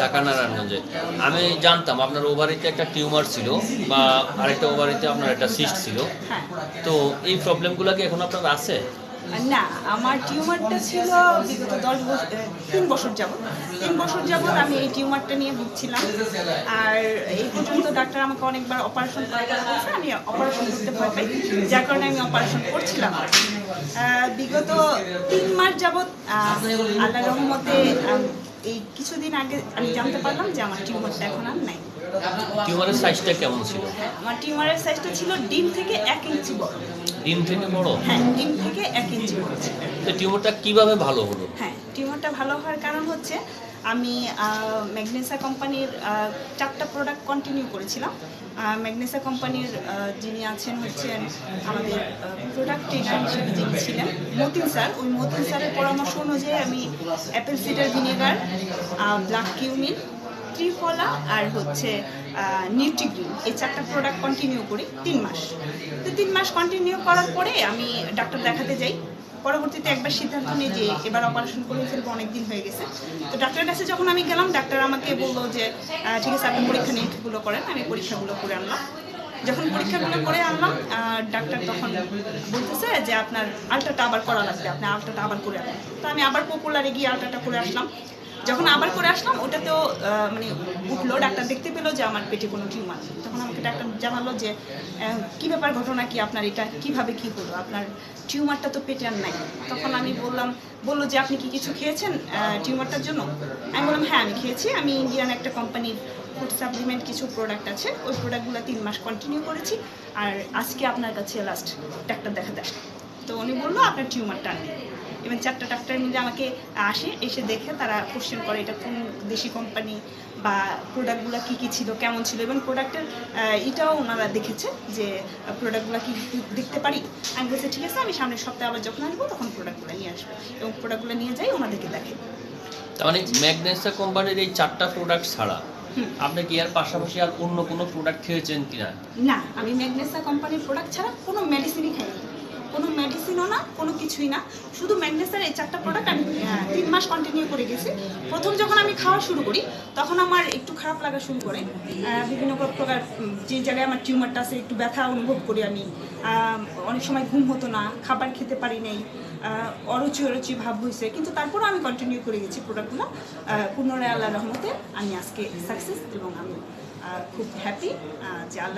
ঢাকা নারায়ণগঞ্জে। আমি জানতাম আপনার ওভারিতে একটা টিউমার ছিল বা আরেকটা ওভারিতে আপনার একটা সিস্ট ছিল। হ্যাঁ। তো এই প্রবলেমগুলো কি এখন আপনার আছে? না আমার টিউমারটা ছিল বিগত দশ বছর তিন বছর যাবত তিন বছর যাবত আমি এই টিউমারটা নিয়ে ভুগছিলাম। আর এই পর্যন্ত ডাক্তার আমাকে অনেকবার অপারেশন করার কথা আমি অপারেশন করতে ভয় পাই। যার কারণে আমি অপারেশন করছিলাম। বিগত তিন মাস যাবত আল্লাহ রহমতে এই কিছুদিন আগে আমি জানতে পারলাম যে আমার টিউমারটা এখন আর নাই। টিউমারের সাইজটা কেমন ছিল? আমার টিউমারের সাইজটা ছিল ডিম থেকে এক ইঞ্চি বড়। ডিম থেকে বড়? হ্যাঁ ডিম থেকে এক ইঞ্চি বড় তো টিউমারটা কীভাবে ভালো হলো? হ্যাঁ টিউমারটা ভালো হওয়ার কারণ হচ্ছে আমি ম্যাগনেসা কোম্পানির চারটা প্রোডাক্ট কন্টিনিউ করেছিলাম। ম্যাগনেসা কোম্পানির যিনি আছেন হচ্ছেন আমাদের প্রোডাক্ট ট্রেনার হিসেবে যিনি ছিলেন, মতিন স্যার। ওই মতিন স্যারের পরামর্শ অনুযায়ী আমি apple cider vinegar black cumin triphala আর হচ্ছে নিউট্রিগ্রিন এই চারটা প্রোডাক্ট কন্টিনিউ করি তিন মাস। তো তিন মাস কন্টিনিউ করার পরে আমি ডাক্তার দেখাতে যাই। পরবর্তীতে একবার সিদ্ধান্ত নিয়ে যে এবার অপারেশন করে ফেলব অনেকদিন হয়ে গেছে। তো ডাক্তারের কাছে যখন আমি গেলাম, ডাক্তার আমাকে বলল যে ঠিক আছে, আপনি পরীক্ষা নিরীক্ষাগুলো করেন, আমি পরীক্ষাগুলো করে আনলাম। যখন পরীক্ষাগুলো করে আনলাম ডাক্তার তখন বলতেছে যে, আপনার আলট্রাটা আবার করা লাগবে, আপনি আলট্রাটা আবার করে আনলাম তো আমি আবার পপুলারে গিয়ে আলট্রাটা করে আসলাম। যখন আবার করে আসলাম, ওটাতেও মানে উঠল, ডাক্তার দেখতে পেল যে আমার পেটে কোনো টিউমার। তখন আমাকে ডাক্তার জানালো যে কি ব্যাপার ঘটনা কি আপনার? এটা কীভাবে কি হলো? আপনার টিউমারটা তো পেটে আর নাই। তখন আমি বললাম, বলল যে, আপনি কি কিছু খেয়েছেন টিউমারটার জন্য? আমি বললাম হ্যাঁ আমি খেয়েছি। আমি ইন্ডিয়ান একটা কোম্পানির ফুড সাপ্লিমেন্ট কিছু প্রোডাক্ট আছে। ওই প্রোডাক্টগুলো তিন মাস কন্টিনিউ করেছি। আর আজকে আপনার কাছে লাস্ট ডাক্তার দেখাতে আসলাম। তো উনি বলল, আপনার টিউমারটা নেই। এবং চারটা ডাক্তার মিলে আমাকে আসে এসে দেখে তারা কোশ্চেন করে এটা কোন দেশি কোম্পানি বা প্রোডাক্টগুলো কী কী ছিল কেমন ছিল এবং প্রোডাক্টের এটাও ওনারা দেখেছে যে প্রোডাক্টগুলো কি কি দেখতে পারি। আমি বলছি ঠিক আছে আমি সামনের সপ্তাহে আবার যখন আসব তখন প্রোডাক্টগুলো নিয়ে আসব। এবং প্রোডাক্টগুলো নিয়ে যাই ওনাদেরকে দেখে। তার মানে ম্যাগনেসা কোম্পানির এই চারটা প্রোডাক্ট ছাড়া আপনি কি এর পাশাপাশি আর অন্য কোনো প্রোডাক্ট খেয়েছেন কিনা? না আমি ম্যাগনেসা কোম্পানির প্রোডাক্ট ছাড়া কোনো মেডিসিনই খাইনি। মেডিসিনও না, কোনো কিছুই না। শুধু ম্যাগনেসার এই চারটা প্রোডাক্ট আমি তিন মাস কন্টিনিউ করে গেছি। প্রথম যখন আমি খাওয়া শুরু করি, তখন আমার একটু খারাপ লাগা শুরু করে। বিভিন্ন প্রকার যে জায়গায় আমার টিউমারটা আছে, একটু ব্যথা অনুভব করি আমি। অনেক সময় ঘুম হতো না, খাবার খেতে পারি নাই। অরুচি অরুচি ভাব হয়েছে কিন্তু তারপরও আমি কন্টিনিউ করে গেছি প্রোডাক্টগুলো পুনরায় আল্লাহ রহমতে আমি আজকে সাকসেস এবং আমি খুব হ্যাপি যে আল্লাহ